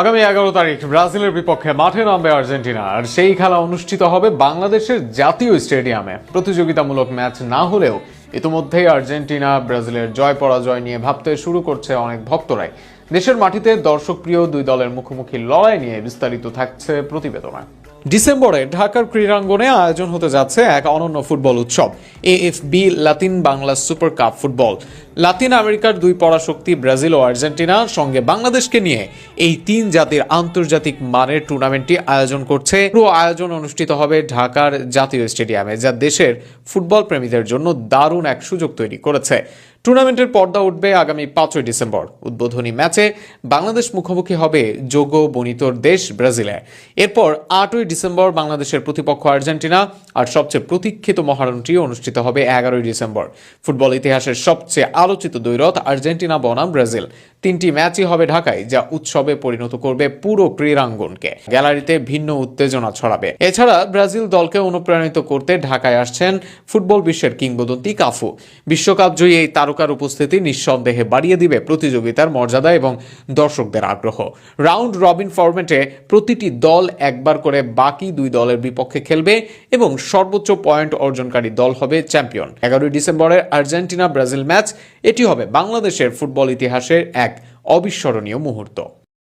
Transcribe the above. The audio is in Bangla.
আগামী এগারো তারিখ ব্রাজিলের বিপক্ষে মাঠে নামবে আর্জেন্টিনা, আর সেই খেলা অনুষ্ঠিত হবে বাংলাদেশের জাতীয় স্টেডিয়ামে। প্রতিযোগিতামূলক ম্যাচ না হলেও ইতিমধ্যেই আর্জেন্টিনা, ব্রাজিলের জয় পরাজয় নিয়ে ভাবতে শুরু করছে অনেক ভক্তরাই। দেশের মাটিতে দর্শকপ্রিয় দুই দলের মুখোমুখি লড়াই নিয়ে বিস্তারিত থাকছে প্রতিবেদনে ডিসেম্বরে ঢাকার ক্রীড়াঙ্গনে আয়োজন হতে যাচ্ছে এক অনন্য ফুটবল উৎসব, AFB Latin Bangla super cup football. Latin আমেরিকার দুই পরাশক্তি ব্রাজিল ও আর্জেন্টিনার সঙ্গে বাংলাদেশকে নিয়ে এই তিন জাতির আন্তর্জাতিক মানের টুর্নামেন্টটি আয়োজন করছে। পুরো আয়োজন অনুষ্ঠিত হবে ঢাকার জাতীয় স্টেডিয়ামে, যা দেশের ফুটবল প্রেমীদের জন্য দারুণ এক সুযোগ তৈরি করেছে। টুর্নামেন্টের পর্দা উঠবে আগামী পাঁচই ডিসেম্বর। উদ্বোধনী ম্যাচে বাংলাদেশ মুখোমুখি হবে যোগ বনিতর দেশ ব্রাজিলে। এরপর আটই ডিসেম্বর বাংলাদেশের প্রতিপক্ষ আর্জেন্টিনা আর সবচেয়ে প্রতীক্ষিত মহারণটি অনুষ্ঠিত হবে এগারোই ডিসেম্বর। ফুটবল ইতিহাসের সবচেয়ে আলোচিত দ্বৈরথ আর্জেন্টিনা বনাম ব্রাজিল। তিনটি ম্যাচই হবে ঢাকায়, যা উৎসবে পরিণত করবে পুরো ক্রীড়াঙ্গনকে। গ্যালারিতে ভিন্ন উত্তেজনা ছড়াবে। এছাড়া ব্রাজিল দলকে অনুপ্রাণিত করতে ঢাকায় আসছেন ফুটবল বিশ্বের কিংবদন্তি কাফু। বিশ্বকাপ জয়ী এই তারকার উপস্থিতি নিঃসন্দেহে বাড়িয়ে দিবে প্রতিযোগিতার মর্যাদা এবং দর্শকদের আগ্রহ। রাউন্ড রবিন ফরম্যাটে প্রতিটি দল একবার করে বাকি দুই দলের বিপক্ষে খেলবে এবং সর্বোচ্চ পয়েন্ট অর্জনকারী দল হবে চ্যাম্পিয়ন। এগারোই ডিসেম্বরের আর্জেন্টিনা ব্রাজিল ম্যাচ এটি হবে বাংলাদেশের ফুটবল ইতিহাসের এক অবিস্মরণীয় মুহূর্ত।